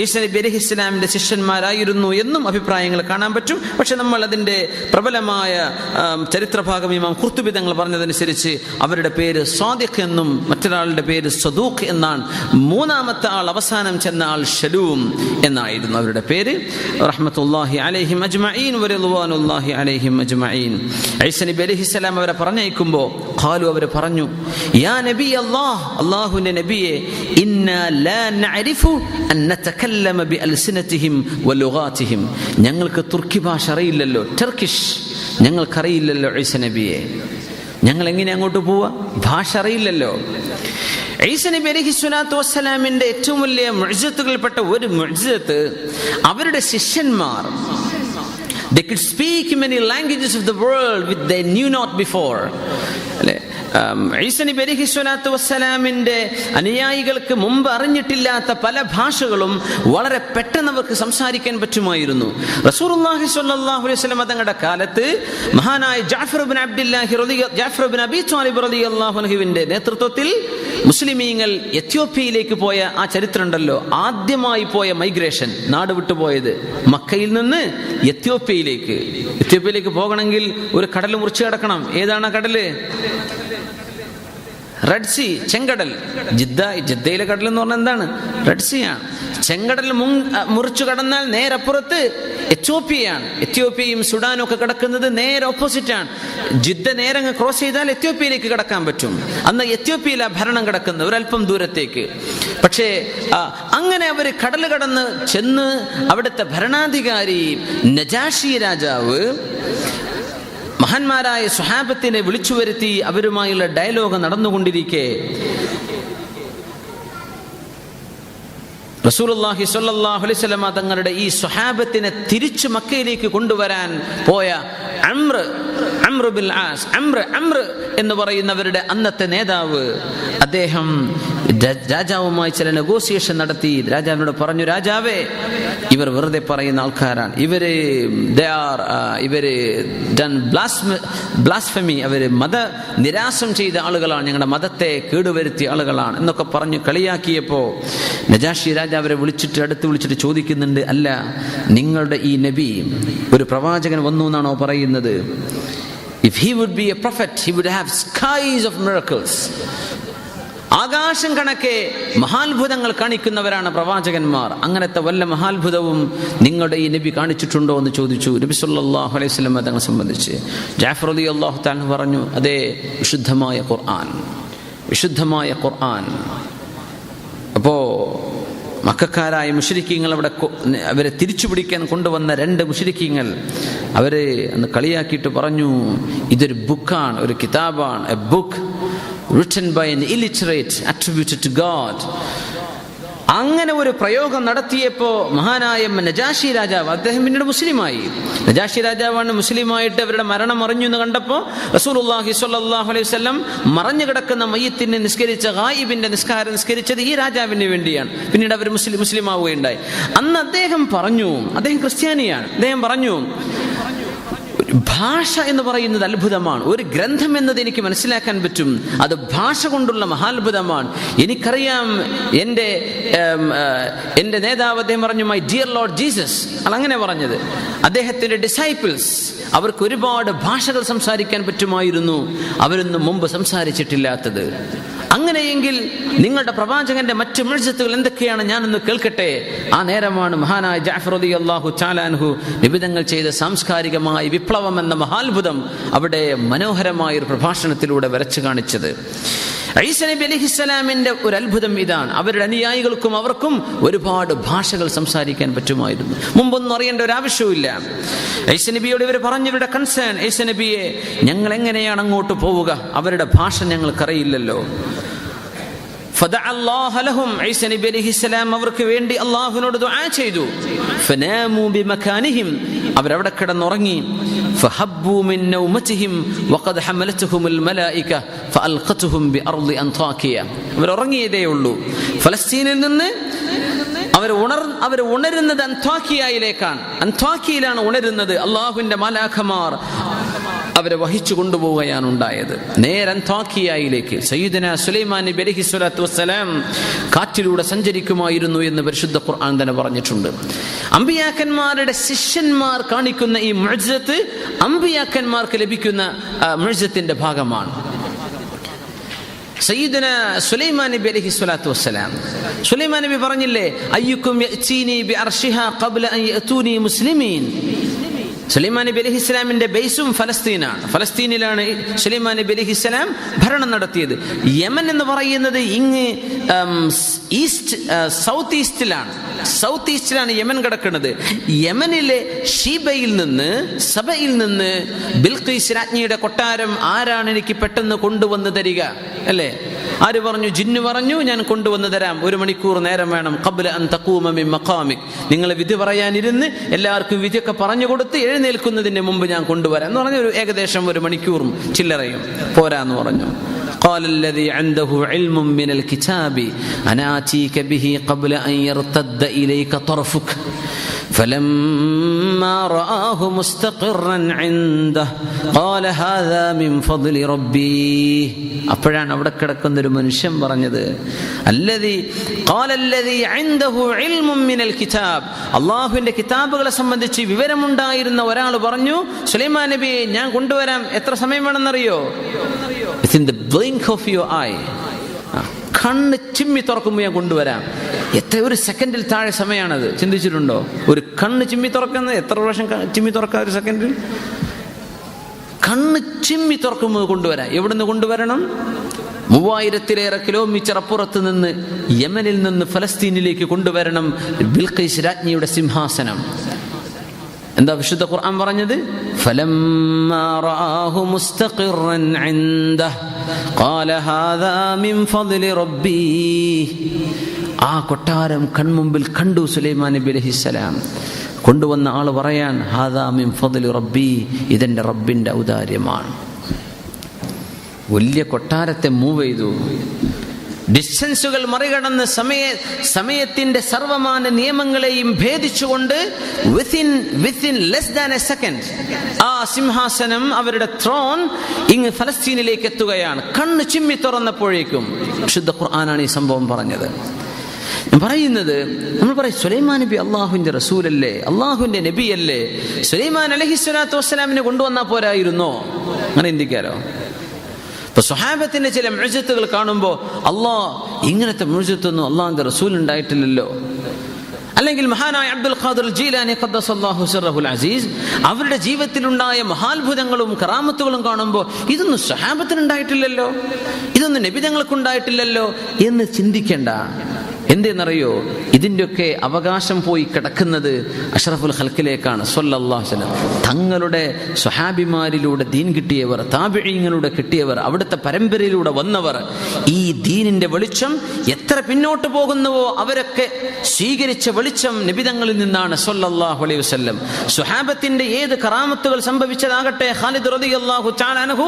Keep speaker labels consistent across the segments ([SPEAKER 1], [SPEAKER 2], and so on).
[SPEAKER 1] ഈസ നബി അലൈഹി ഇസ്ലാമിന്റെ ശിഷ്യന്മാരായിരുന്നു എന്നും അഭിപ്രായങ്ങൾ കാണാൻ പറ്റും. പക്ഷെ നമ്മൾ അതിന്റെ പ്രബലമായ ചരിത്രഭാഗം ഇമാം കുർത്തുബിതങ്ങൾ പറഞ്ഞതനുസരിച്ച് അവരുടെ പേര് സ്വാദിഖ് എന്നും മറ്റൊരാളുടെ പേര് സദൂഖ് എന്നാണ്. മൂന്നാമത്തെ ആൾ അവസാനം ചെന്ന ആൾ ഷലൂം എന്നായിരുന്നു അവരുടെ പേര്. റഹ്മത്തുല്ലാഹി അലൈഹിം അജ്മഈൻ വറിദ്വാനുല്ലാഹി അലൈഹിം അജ്മഈൻ. ഈസ നബി അലൈഹിസ്സലാം അവരെ പറഞ്ഞയക്കുമ്പോൾ ഖാലു അവർ പറഞ്ഞു യാ നബി അല്ലാഹ് അല്ലാഹുവിന്റെ നബിയെ ലാ നഅരിഫു അൻ നതകല്ലമ വലുഗാത്തിഹിം ഞങ്ങൾക്ക് തുർക്കി ഭാഷ അറിയില്ലല്ലോ. ടർക്കിഷ് ഞങ്ങൾക്കറിയില്ലല്ലോ ഈസ നബിയെ. ഞങ്ങൾ എങ്ങനെ അങ്ങോട്ട് പോവാ? ഭാഷ അറിയില്ലല്ലോ. ഈസ അലൈഹി സ്വലാത്തു വസ്സലാമിന്റെ ഏറ്റവും വലിയ മൃജത്തുകൾപ്പെട്ട ഒരു മൃജത്ത് അവരുടെ ശിഷ്യന്മാർ. They could speak many languages of the world which they knew not before. അല്ലേ ഉം, ഈസ നബി അലൈഹി സ്വലാത്തു വസ്സലാമിന്റെ അനുയായികൾക്ക് മുമ്പ് അറിഞ്ഞിട്ടില്ലാത്ത പല ഭാഷകളും വളരെ പെട്ടെന്ന് അവർക്ക് സംസാരിക്കാൻ പറ്റുമായിരുന്നു. റസൂലുള്ളാഹി സ്വല്ലല്ലാഹു അലൈഹി വസല്ലം തങ്ങളുടെ കാലത്ത് മഹാനായ ജാഫർ ബിൻ അബ്ദുല്ലാഹി റളിയ ജാഫർ ബിൻ അബി ത്വാലിബ് റളിയല്ലാഹു അൻഹുവിന്റെ നേതൃത്വത്തിൽ മുസ്ലിമീങ്ങൾ എത്യോപ്യയിലേക്ക് പോയ ആ ചരിത്രം ഉണ്ടല്ലോ ആദ്യമായി പോയ മൈഗ്രേഷൻ നാട് വിട്ടുപോയത് മക്കയിൽ നിന്ന് എത്യോപ്യയിലേക്ക്. എത്യോപ്യയിലേക്ക് പോകണമെങ്കിൽ ഒരു കടൽ മുറിച്ചു കിടക്കണം. ഏതാണ് കടൽ? റെഡ് സി ചെങ്കടൽ. ജിദ്ദ ജിദ്ദയിലെ കടൽ എന്ന് പറഞ്ഞാൽ എന്താണ്? റെഡ് സി ആണ്. ചെങ്കടൽ മുൻ മുറിച്ചു കടന്നാൽ നേരപ്പുറത്ത് എത്യോപ്യയാണ്. എത്യോപ്യയും സുഡാനും ഒക്കെ കിടക്കുന്നത് നേരെ ഓപ്പോസിറ്റ് ആണ്. ജിദ്ദ നേരെ അങ്ങ് ക്രോസ് ചെയ്താൽ എത്യോപ്യയിലേക്ക് കിടക്കാൻ പറ്റും. അന്ന് എത്യോപ്യയിലാണ് ഭരണം കിടക്കുന്നത് ഒരല്പം ദൂരത്തേക്ക്. പക്ഷേ അങ്ങനെ അവർ കടൽ കടന്ന് ചെന്ന് അവിടുത്തെ ഭരണാധികാരി നജാഷി രാജാവ് മഹാന്മാരായ സുഹാബത്തിനെ വിളിച്ചു വരുത്തി അവരുമായുള്ള ഡയലോഗ് നടന്നുകൊണ്ടിരിക്കെ. റസൂലുള്ളാഹി സ്വല്ലല്ലാഹു അലൈഹി തങ്ങളുടെ ഈ സ്വഹാബത്തിനെ തിരിച്ചു മക്കയിലേക്ക് കൊണ്ടുവരാൻ പോയ അമ്ര അമ്ര ബിൽ ആസ് അമ്ര അമ്ര എന്ന് പറയുന്നവരുടെ അന്നത്തെ നേതാവ് അദ്ദേഹം രാജാവുമായി ചില നെഗോസിയേഷൻ നടത്തി. രാജാവിനോട് പറഞ്ഞു രാജാവേ ഇവർ വെറുതെ പറയുന്ന ആൾക്കാരാണ്. ഇവർ ഇവർ ബ്ലാസ്ഫമി അവർ മത നിരാശം ചെയ്ത ആളുകളാണ്. ഞങ്ങളുടെ മതത്തെ കേടുവരുത്തിയ ആളുകളാണ്. എന്നൊക്കെ പറഞ്ഞു കളിയാക്കിയപ്പോ നജാഷി രാജാവ് അവരെ വിളിച്ചിട്ട് അടുത്ത് വിളിച്ചിട്ട് ചോദിക്കുന്നുണ്ട് അല്ല നിങ്ങളുടെ ഈ നബി ഒരു പ്രവാചകൻ വന്നു എന്നാണോ പറയുന്നത്? If he would be a prophet, he would have skies of miracles ആകാശം കണക്കെ മഹാത്ഭുതങ്ങൾ കാണിക്കുന്നവരാണ് പ്രവാചകന്മാർ. അങ്ങനത്തെ വല്ല മഹാത്ഭുതവും നിങ്ങളുടെ ഈ നബി കാണിച്ചിട്ടുണ്ടോ എന്ന് ചോദിച്ചു. നബി സല്ലാഹു അലൈഹി വസല്ലം തങ്ങളെ സംബന്ധിച്ച്. ജാഫർ അലി അള്ളാഹു താൻ പറഞ്ഞു അതെ വിശുദ്ധമായ ഖുർആൻ വിശുദ്ധമായ ഖുർആൻ. അപ്പോ മക്കാരായ മുഷരിക്കീങ്ങൾ അവിടെ അവരെ തിരിച്ചു പിടിക്കാൻ കൊണ്ടുവന്ന രണ്ട് മുഷരിക്കീങ്ങൾ അവരെ അന്ന് കളിയാക്കിയിട്ട് പറഞ്ഞു ഇതൊരു ബുക്കാണ് ഒരു കിതാബാണ് a book written by an illiterate attributed to God അങ്ങനെ ഒരു പ്രയോഗം നടത്തിയപ്പോൾ മഹാനായ നജാഷി രാജാവ് അദ്ദേഹം പിന്നീട് മുസ്ലിമായി. നജാഷി രാജാവാണ് മുസ്ലിമായിട്ട് അവരുടെ മരണം അറിഞ്ഞു എന്ന് കണ്ടപ്പോൾ റസൂലുള്ളാഹി സ്വല്ലല്ലാഹു അലൈഹി വസല്ലം മറഞ്ഞു കിടക്കുന്ന മയ്യത്തിനെ നിസ്കരിച്ച ഗായിബിന്റെ നിസ്കാരം നിസ്കരിച്ചത് ഈ രാജാവിന് വേണ്ടിയാണ്. പിന്നീട് അവർ മുസ്ലിം മുസ്ലിം ആവുകയുണ്ടായി അന്ന് അദ്ദേഹം പറഞ്ഞു അദ്ദേഹം ക്രിസ്ത്യാനിയാണ്. അദ്ദേഹം പറഞ്ഞു ഭാഷ എന്ന് പറയുന്നത് അത്ഭുതമാണ്. ഒരു ഗ്രന്ഥം എന്നത് എനിക്ക് മനസ്സിലാക്കാൻ പറ്റും. അത് ഭാഷ കൊണ്ടുള്ള മഹാത്ഭുതമാണ്. എനിക്കറിയാം എന്റെ എന്റെ നേതാവ് അദ്ദേഹം പറഞ്ഞു മൈ ഡിയർ ലോർഡ് ജീസസ് അങ്ങനെ പറഞ്ഞത്. അദ്ദേഹത്തിന്റെ ഡിസൈപ്പിൾസ് അവർക്ക് ഒരുപാട് ഭാഷകൾ സംസാരിക്കാൻ പറ്റുമായിരുന്നു. അവരൊന്നും മുമ്പ് സംസാരിച്ചിട്ടില്ലാത്തത്. അങ്ങനെയെങ്കിൽ നിങ്ങളുടെ പ്രവാചകന്റെ മറ്റു മിഴ്സത്തുകൾ എന്തൊക്കെയാണ് ഞാനൊന്ന് കേൾക്കട്ടെ? ആ നേരമാണ് മഹാനായ അലി അള്ളാഹു ചാലാൻഹു നിബിധങ്ങൾ ചെയ്ത സാംസ്കാരികമായ വിപ്ലവം എന്ന മഹാത്ഭുതം അവിടെ മനോഹരമായ ഒരു പ്രഭാഷണത്തിലൂടെ വരച്ചു കാണിച്ചത്. ഐസ നബി ഒരു അത്ഭുതം ഇതാണ്. അവരുടെ അനുയായികൾക്കും അവർക്കും ഒരുപാട് ഭാഷകൾ സംസാരിക്കാൻ പറ്റുമായിരുന്നു. മുമ്പൊന്നും അറിയേണ്ട ഒരു ആവശ്യവുമില്ല. ഐസ നബിയോട് ഇവർ പറഞ്ഞവരുടെ കൺസേൺ ഐസ നബിയെ ഞങ്ങൾ എങ്ങനെയാണ് അങ്ങോട്ട് പോവുക? അവരുടെ ഭാഷ ഞങ്ങൾക്കറിയില്ലല്ലോ. അവർക്ക് വേണ്ടി അള്ളാഹുവിനോട് ദുആ ചെയ്തു. അവരവിടെ കിടന്നുറങ്ങി. അവരുറങ്ങിയതേ ഉള്ളൂ. ഫലസ്തീനിൽ നിന്ന് അവർ ഉണർ അവർ ഉണരുന്നത് അന്ത്വാക്കിയയിലേക്കാണ് അന്ത്വാക്കിയിലാണ് ഉണരുന്നത് അള്ളാഹുവിന്റെ മലാഖമാർ. അവരെ വഹിച്ചു കൊണ്ടുപോവുകയാണ് ഉണ്ടായത്. നേരം താക്കിയായിലേക്ക് സയ്യിദന സുലൈമാൻ നബി അലൈഹി സ്വലാത്തു വസ്സലാം കാറ്റിലൂടെ സഞ്ചരിക്കുമായിരുന്നു എന്ന് പരിശുദ്ധ ഖുർആൻ തന്നെ പറഞ്ഞിട്ടുണ്ട്. അമ്പിയാക്കന്മാരുടെ ശിഷ്യന്മാർ കാണിക്കുന്ന ഈ മഴജത്ത് അമ്പിയാക്കന്മാർക്ക് ലഭിക്കുന്ന മഴജത്തിന്റെ ഭാഗമാണ്. സയ്യിദന സുലൈമാൻ നബി അലൈഹി സ്വലാത്തു വസ്സലാം സുലൈമാൻ നബി പറഞ്ഞില്ലേ അയ്യുക്കും യഅ്തീനി ബി ഖബ്ല അൻ യഅ്തൂനി മുസ്ലിമീൻ. സുലൈമാൻ നബി അലഹി ഇസ്ലാമിന്റെ ബേസും ഫലസ്തീനാണ്. ഫലസ്തീനിലാണ് സുലൈമാൻ നബി അലഹി ഇസ്ലാം ഭരണം നടത്തിയത്. യമൻ എന്ന് പറയുന്നത് ഇങ്ങ് ഈസ്റ്റ് സൗത്ത് ഈസ്റ്റിലാണ്. സൗത്ത് ഈസ്റ്റിലാണ് യമൻ കിടക്കുന്നത്. യമനിലെ ഷീബയിൽ നിന്ന് സഭയിൽ നിന്ന് ബിൽഖീസ് രാജ്ഞിയുടെ കൊട്ടാരം ആരാണ് എനിക്ക് പെട്ടെന്ന് കൊണ്ടുവന്ന് തരിക? അല്ലേ? ആര് പറഞ്ഞു ജിന്നു പറഞ്ഞു ഞാൻ കൊണ്ടുവന്ന് തരാം ഒരു മണിക്കൂർ നേരം വേണം കബുല അൻ തക്കൂമി മക്കാമിക് നിങ്ങൾ വിധി പറയാനിരുന്ന് എല്ലാവർക്കും വിധിയൊക്കെ പറഞ്ഞു കൊടുത്ത് എഴുന്നേൽക്കുന്നതിന് മുമ്പ് ഞാൻ കൊണ്ടുവരാം എന്ന് പറഞ്ഞ ഒരു ഏകദേശം ഒരു മണിക്കൂറും ചില്ലറയും പോരാന്ന് പറഞ്ഞു قال الذي عنده علم من الكتاب أنا آتيك به قبل أن يرتد إليك طرفك فلما رآه مستقرا عنده قال هذا من فضل ربي അപ്പോഴാണ് അവിടെ കിടക്കുന്ന ഒരു മനുഷ്യൻ പറഞ്ഞത് അല്ലതി കാലല്ലതി ഐന്ദഹു ഇൽമും മിനൽ കിതാബ് അള്ളാഹുവിന്റെ കിതാബുകളെ സംബന്ധിച്ച് വിവരമുണ്ടായിരുന്ന ഒരാൾ പറഞ്ഞു സുലൈമാൻ നബിയെ ഞാൻ കൊണ്ടുവരാം എത്ര സമയം വേണമെന്നറിയോ within the blink of your eye കണ്ണ് ചിമ്മി തുറക്കുമ്പോൾ ഞാൻ കൊണ്ടുവരാം എത്ര ഒരു സെക്കൻഡിൽ താഴെ സമയമാണത് ചിന്തിച്ചിട്ടുണ്ടോ ഒരു കണ്ണ് ചിമ്മി തുറക്കുന്നത് എത്ര പ്രാവശ്യം ചിമ്മി തുറക്കാം ഒരു സെക്കൻഡിൽ കണ്ണ് ചിമ്മി തുറക്കുമ്പോൾ കൊണ്ടുവരാം എവിടുന്ന് കൊണ്ടുവരണം മൂവായിരത്തിലേറെ കിലോമീറ്റർ അപ്പുറത്ത് നിന്ന് യമനിൽ നിന്ന് ഫലസ്തീനിലേക്ക് കൊണ്ടുവരണം ബിൽഖീസ് രാജ്ഞിയുടെ സിംഹാസനം എന്താ വിശുദ്ധ ഖുർആൻ പറഞ്ഞത് فلما رآه مستقرا عنده قال هذا من فضل ربي ആ കൊട്ടാരം കൺമുമ്പിൽ കണ്ടു സുലൈമാൻ നബി അലഹിസ്സലാം കൊണ്ടുവന്ന ആൾ പറയാൻ ഹാദാ മിൻ ഫضل റബ്ബി ഇതെന്റെ റബ്ബിന്റെ ഔദാര്യമാണ്. വലിയ കൊട്ടാരത്തെ മൂവ് ചെയ്തു. ഡിസ്റ്റൻസുകൾ മറികടന്ന് സമയ സമയത്തിന്റെ സർവമാന നിയമങ്ങളെയും ഭേദിച്ചുകൊണ്ട് within within less than a second ആ സിംഹാസനം അവരുടെ ത്രോൺ ഇങ്ങ് ഫലസ്തീനിലേക്ക് എത്തുകയാണ്. കണ്ണ് ചിമ്മി തുറന്നപ്പോഴേക്കും ശുദ്ധ ഖുർആനാണ് ഈ സംഭവം പറഞ്ഞത്. ഞാൻ പറയുന്നത് നമ്മൾ പറയും സുലൈമാൻ നബി അള്ളാഹുവിന്റെ റസൂലല്ലേ? അള്ളാഹുവിന്റെ നബിയല്ലേ? സുലൈമാൻ അലഹി സ്വലാത്തു വസ്സലാമിനെ കൊണ്ടുവന്നാൽ പോരായിരുന്നോ? അങ്ങനെ ചിന്തിക്കാരോ ഇപ്പൊ സ്വഹാബത്തിന്റെ ചില മുഴുജത്തുകൾ കാണുമ്പോൾ അള്ളാഹ് ഇങ്ങനത്തെ മുഴുജത്തൊന്നും അള്ളാഹിന്റെ റസൂൽ ഉണ്ടായിട്ടില്ലല്ലോ. അല്ലെങ്കിൽ മഹാനായ അബ്ദുൽ ഖാദർ ജീലാനി ഖദ്ദസല്ലാഹു സറഹുൽ അസീസ് അവരുടെ ജീവിതത്തിലുണ്ടായ മഹാത്ഭുതങ്ങളും കറാമത്തുകളും കാണുമ്പോൾ ഇതൊന്നും സ്വഹാബത്തിന് ഉണ്ടായിട്ടില്ലല്ലോ ഇതൊന്നും നബിതങ്ങൾക്കുണ്ടായിട്ടില്ലല്ലോ എന്ന് ചിന്തിക്കേണ്ട. എന്തെന്നറിയോ? ഇതിന്റെയൊക്കെ അവകാശം പോയി കിടക്കുന്നത് അഷറഫുൽ ഹൽക്കിലേക്കാണ് സൊല്ലാഹുലം തങ്ങളുടെ സ്വഹാബിമാരിലൂടെ ദീൻ കിട്ടിയവർ താപിഴീങ്ങളുടെ കിട്ടിയവർ അവിടുത്തെ പരമ്പരയിലൂടെ വന്നവർ ഈ ദീനിന്റെ വെളിച്ചം എത്ര പിന്നോട്ട് പോകുന്നുവോ അവരൊക്കെ സ്വീകരിച്ച വെളിച്ചം നിബിതങ്ങളിൽ നിന്നാണ് സൊല്ലാഹു അലൈഹി വസ്ല്ലം. സുഹാബത്തിന്റെ ഏത് കറാമത്തുകൾ സംഭവിച്ചതാകട്ടെ? ഖാലിദ് റളിയല്ലാഹു തആല അൻഹു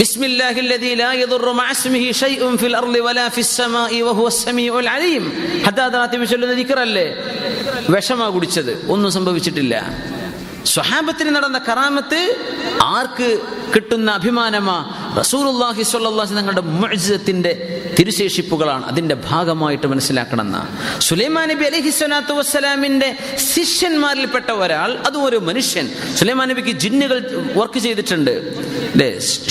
[SPEAKER 1] ബിസ്മില്ലാഹില്ലദീ ലാ യദുറു മഅസ്മിഹി ഷൈഉൻ ഫിൽ അർളി വലാ ഫിസ് സമാഇ വഹുവ സമീഉൽ അലീം. ഹദ്ദാദാത്തി ചൊല്ലുന്ന ദിക്റല്ലേ? വിഷമാ കുടിച്ചത്. ഒന്നും സംഭവിച്ചിട്ടില്ല. സ്വഹാബത്തിന് നടന്ന കറാമത്ത് ആർക്ക് കിട്ടുന്ന അഭിമാനമാ? റസൂലുള്ളാഹി സ്വല്ലല്ലാഹി തങ്ങളുടെ മുഅ്ജിസത്തിന്റെ തിരുശേഷിപ്പുകളാണ്. അതിന്റെ ഭാഗമായിട്ട് മനസ്സിലാക്കണമെന്ന. സുലൈമാൻ നബി അലഹി സ്വലാത്തു വസ്സലാമിന്റെ ശിഷ്യന്മാരിൽപ്പെട്ട ഒരാൾ അതും ഒരു മനുഷ്യൻ. സുലൈമാൻ നബിക്ക് ജിന്നുകൾ വർക്ക് ചെയ്തിട്ടുണ്ട്.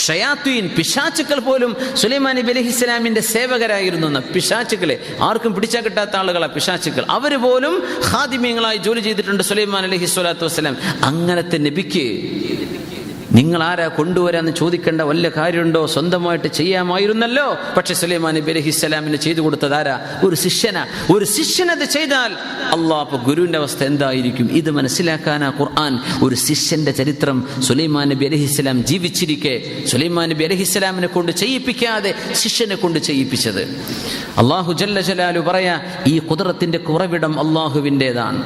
[SPEAKER 1] ഷയാത്തുയിൻ പിശാച്ചുക്കൾ പോലും സുലൈമാൻ നബി അലഹി സ്വലാമിന്റെ സേവകരായിരുന്നു എന്ന പിശാച്ചുക്കളെ ആർക്കും പിടിച്ചാൽ കിട്ടാത്ത ആളുകളാ പിശാച്ചുക്കൾ അവർ പോലും ഹാദിമ്യങ്ങളായി ജോലി ചെയ്തിട്ടുണ്ട് സുലൈമാൻ അലഹി സ്വലാത്തു വസ്സലാം. അങ്ങനത്തെ നബിക്ക് നിങ്ങൾ ആരാ കൊണ്ടുവരാന്ന് ചോദിക്കേണ്ട വല്ല കാര്യമുണ്ടോ? സ്വന്തമായിട്ട് ചെയ്യാമായിരുന്നല്ലോ. പക്ഷെ സുലൈമാൻ നബി അലഹിസ്സലാമിന് ചെയ്തു കൊടുത്തത് ആരാ? ഒരു ശിഷ്യന. ഒരു ശിഷ്യനത് ചെയ്താൽ അള്ളാഹ് ഗുരുവിന്റെ അവസ്ഥ എന്തായിരിക്കും? ഇത് മനസ്സിലാക്കാനാ ഖുർആൻ. ഒരു ശിഷ്യന്റെ ചരിത്രം സുലൈമാൻ നബി അലഹിസ്സലാം ജീവിച്ചിരിക്കെ സുലൈമാൻ നബി അലഹിസ്സലാമിനെ കൊണ്ട് ചെയ്യിപ്പിക്കാതെ ശിഷ്യനെ കൊണ്ട് ചെയ്യിപ്പിച്ചത്. അള്ളാഹു ജല്ല ജലാലു പറയാ ഈ കുതിരത്തിന്റെ കുറവിടം അള്ളാഹുവിന്റെതാണ്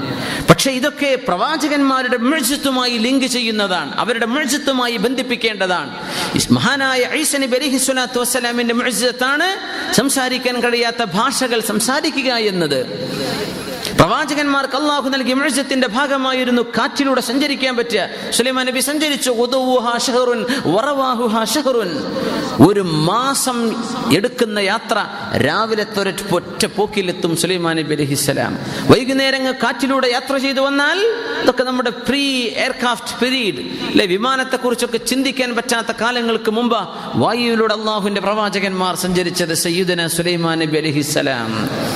[SPEAKER 1] പക്ഷെ ഇതൊക്കെ പ്രവാചകന്മാരുടെ മെഴ്ചത്വമായി ലിങ്ക് ചെയ്യുന്നതാണ്. അവരുടെ മെഴ്ചത്വമായി ബന്ധിപ്പിക്കേണ്ടതാണ്. മഹാനായ ഐസനബി നബി അലൈഹി സ്വലാത്തു വസ്സലാമിന്റെ മെഴ്ചത്താണ് സംസാരിക്കാൻ കഴിയാത്ത ഭാഷകൾ സംസാരിക്കുക എന്നത്. പ്രവാചകന്മാർക്ക് അള്ളാഹു നൽകിയ മിഴ്സത്തിന്റെ ഭാഗമായിരുന്നു കാറ്റിലൂടെ സഞ്ചരിക്കാൻ പറ്റുക. സുലൈമാൻ നബി സഞ്ചരിച്ചു. ഒരു മാസം എടുക്കുന്ന യാത്ര രാവിലെ ഒറ്റ പോക്കിലെത്തും സുലൈമാൻ നബി അലഹിസ്സലാം വൈകുന്നേരങ്ങൾ കാറ്റിലൂടെ യാത്ര ചെയ്തു വന്നാൽ ഇതൊക്കെ നമ്മുടെ പ്രീ എയർക്രാഫ്റ്റ് പീരീഡ്. അല്ലെ വിമാനത്തെ കുറിച്ചൊക്കെ ചിന്തിക്കാൻ പറ്റാത്ത കാലങ്ങൾക്ക് മുമ്പ് വായുവിലൂടെ അള്ളാഹുവിന്റെ പ്രവാചകന്മാർ സഞ്ചരിച്ചത് സയ്യിദന സുലൈമാൻ നബി അലഹിസ്സലാം